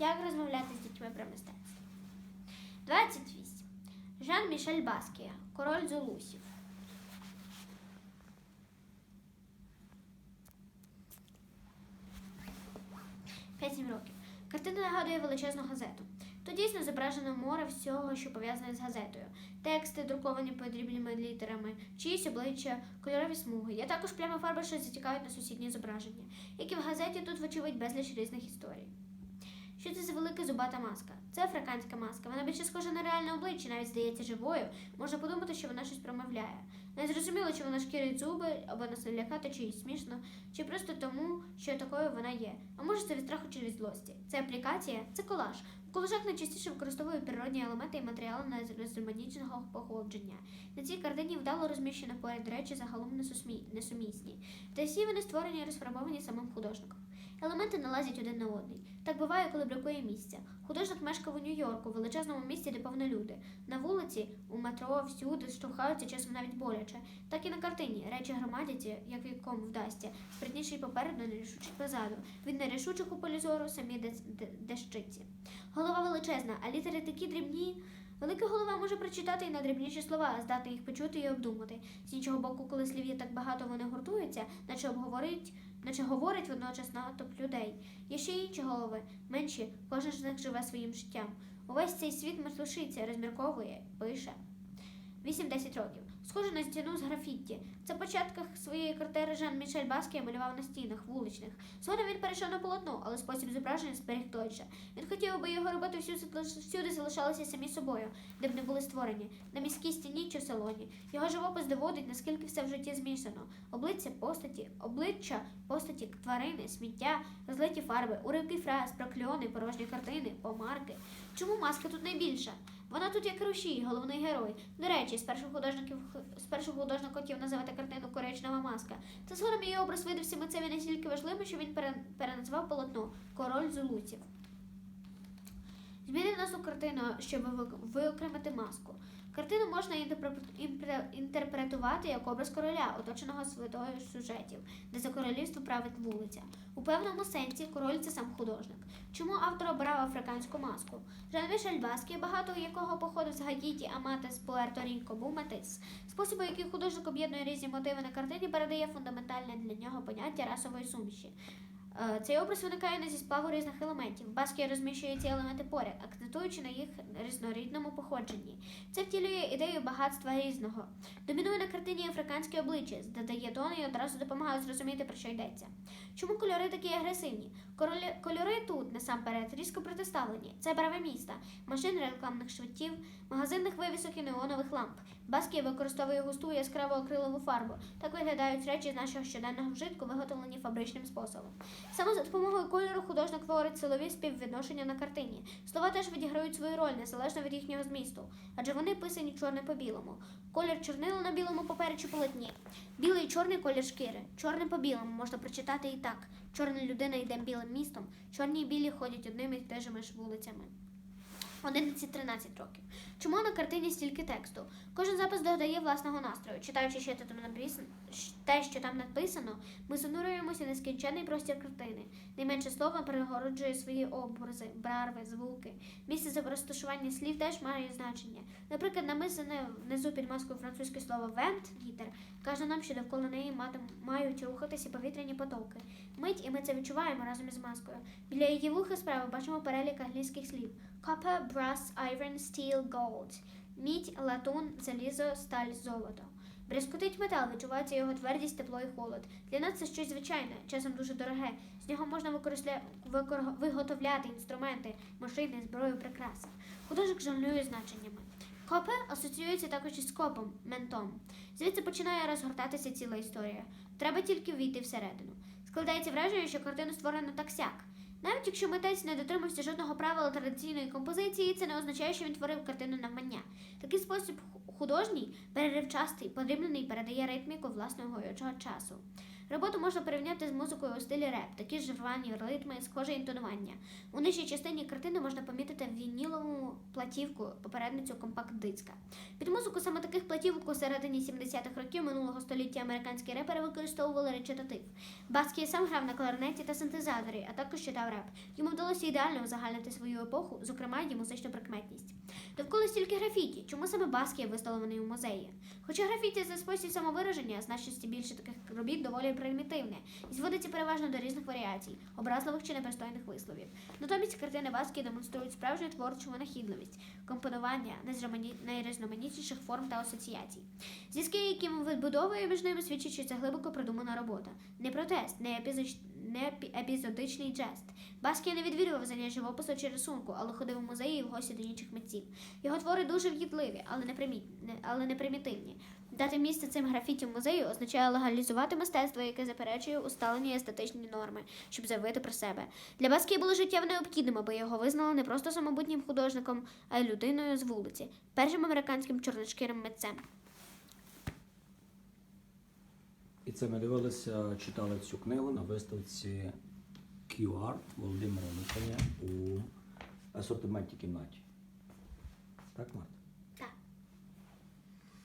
Як розмовляти з дітьми про мистецтво. 28. Жан Мішель Баскія. Король Зулусів. П'ять років. Картина нагадує величезну газету. Тут дійсно зображено море всього, що пов'язане з газетою. Тексти, друковані подрібними літерами, чиїсь обличчя, кольорові смуги. Є також плями фарби, що затікають на сусідні зображення. Як і в газеті, тут, вочевидь, безліч різних історій. Що це за велика зубата маска? Це африканська маска. Вона більше схожа на реальне обличчя, навіть здається живою. Можна подумати, що вона щось промовляє. Не зрозуміло, чи вона шкірить зуби, або нас чи їй смішно, чи просто тому, що такою вона є. А може це від страху чи від злості. Це аплікація, це колаж. У колажах найчастіше використовують природні елементи і матеріали на різноманітного походження. На цій картині вдало розміщено поряд речі загалом несумісні. Та всі вони створені і розфарбовані самим художником. Елементи налазять один на одний. Так буває, коли бракує місця. Художник мешкав у Нью-Йорку, величезному місті, де повно люди. На вулиці, у метро, всюди штовхаються часом навіть боляче. Так і на картині речі громадяться, як якому вдасться, спритніший попереду, нерішучий позаду. Від нерішучих у полі зору самі дещиці. Голова величезна, а літери такі дрібні. Велика голова може прочитати і найдрібніші слова, здати їх почути і обдумати. З іншого боку, коли слів є так багато, вони гуртуються, наче обговорить, наче говорить водночас натовп людей. Є ще інші голови, менші, кожен з них живе своїм життям. Увесь цей світ метушиться, розмірковує, пише. 8-10 років. Схоже на стіну з графітті. Це початках своєї квартири Жан Мішель Баскія малював на стінах вуличних. Згодом він перейшов на полотно, але спосіб зображення зберіг той же. Він хотів, аби його всюди, всюди залишалися самі собою, де б не були створені, на міській стіні чи в салоні. Його живопис доводить, наскільки все в житті змішано. Обличчя постаті, обличчя, постаті, тварини, сміття, розлиті фарби, уривки фраз, прокльони, порожні картини, помарки. Чому маска тут найбільша? Вона тут як рушій, головний герой. До речі, спершу художників спершу художник хотів називати картину Коричнева маска. Та згодом її образ видався митцеві настільки важливим, що він пере- переназвав полотно Король зулуців. Змінив назву картину, щоб виокремити маску. Картину можна інтерпретувати як образ короля, оточеного святою сюжетів, де за королівство править вулиця. У певному сенсі король це сам художник. Чому автор обрав африканську маску? Жан Мішель Баскі, багато якого походив з Гаїті, а мати з Пуерто-Ріко, був митець. Способи, який художник об'єднує різні мотиви на картині, передає фундаментальне для нього поняття расової суміші. Е, Цей образ виникає не зі сплаву різних елементів. Баскі розміщує ці елементи поряд, акцентуючи на їх різнорідному походженні. Це втілює ідею багатства різного. Домінує на картині африканське обличчя, додає тон і одразу допомагає зрозуміти, про що йдеться. Чому кольори такі агресивні? Кольори тут насамперед різко протиставлені. Це праве міста, машин рекламних швидків, магазинних вивісок і неонових ламп. Баскі використовує густу яскраво акрилову фарбу. Так виглядають речі з нашого щоденного вжитку, виготовлені фабричним способом. Саме за допомогою кольору художник творить силові співвідношення на картині. Слова теж відіграють свою роль незалежно від їхнього змісту, адже вони писані чорне по білому. Колір чорнила на білому папері чи полотні. Білий і чорний колір шкіри. Чорне по білому можна прочитати і так. Чорна людина йде білим містом, чорні і білі ходять одними і тежими ж вулицями. 11-13 років. Чому на картині стільки тексту? Кожен запис додає власного настрою. Читаючи ще там написано, те, що там написано, ми занурюємося в нескінченний простір картини. Найменше слова перегороджує свої образи, барви, звуки. Місце за розташування слів теж має значення. Наприклад, намисане внизу під маскою французьке слово вент вітер каже нам, що довкола неї мають рухатися повітряні потоки. Мить, і ми це відчуваємо разом із маскою. Біля її вуха справи бачимо перелік англійських слів: copper, brass, iron, steel, gold. Мідь, латун, залізо, сталь, золото. Брязкотить метал, відчувається його твердість, тепло і холод. Для нас це щось звичайне, часом дуже дороге. З нього можна використля... викор... виготовляти інструменти, машини, зброю, прикраси. Художник жонглює значеннями. Копе асоціюється також із копом, ментом. Звідси починає розгортатися ціла історія. Треба тільки війти всередину. Складається враження, що картину створено так сяк. Навіть якщо митець не дотримався жодного правила традиційної композиції, це не означає, що він творив картину навмання. Такий спосіб ху- художній, переривчастий, подрібнений передає ритміку власного часу. Роботу можна порівняти з музикою у стилі реп, такі ж рвані ритми, схоже інтонування. У нижчій частині картини можна помітити вінілову платівку, попередницю компакт-диска. Під музику саме таких платівок у середині 70-х років минулого століття американські репери використовували речитатив. Баскі сам грав на кларнеті та синтезаторі, а також читав реп. Йому вдалося ідеально узагальнити свою епоху, зокрема її музичну прикметність. Довкола стільки графіті, чому саме Баскія виставлений у музеї? Хоча графіті за спосіб самовираження, значності більше таких робіт доволі примітивне і зводиться переважно до різних варіацій, образливих чи непристойних висловів. Натомість картини Баскії демонструють справжню творчу винахідливість, компонування найрізноманітніших форм та асоціацій. Зв'язки, які він вибудовує між ними, свідчать, що це глибоко продумана робота. Не протест, не, епізоч... не епі- епізодичний жест. Баскі не відвідував заняття живопису чи рисунку, але ходив у музеї і в гості до інших митців. Його твори дуже в'їдливі, але не, приміт... не- але не примітивні. Дати місце цим графіті в музеї означає легалізувати мистецтво, яке заперечує усталені естетичні норми, щоб заявити про себе. Для Баскі було життєво необхідним, аби його визнали не просто самобутнім художником, а й людиною з вулиці, першим американським чорношкірим митцем. І це ми дивилися, читали цю книгу на виставці QR Володимира Мишеня у асортименті кімнаті. Так, Марта?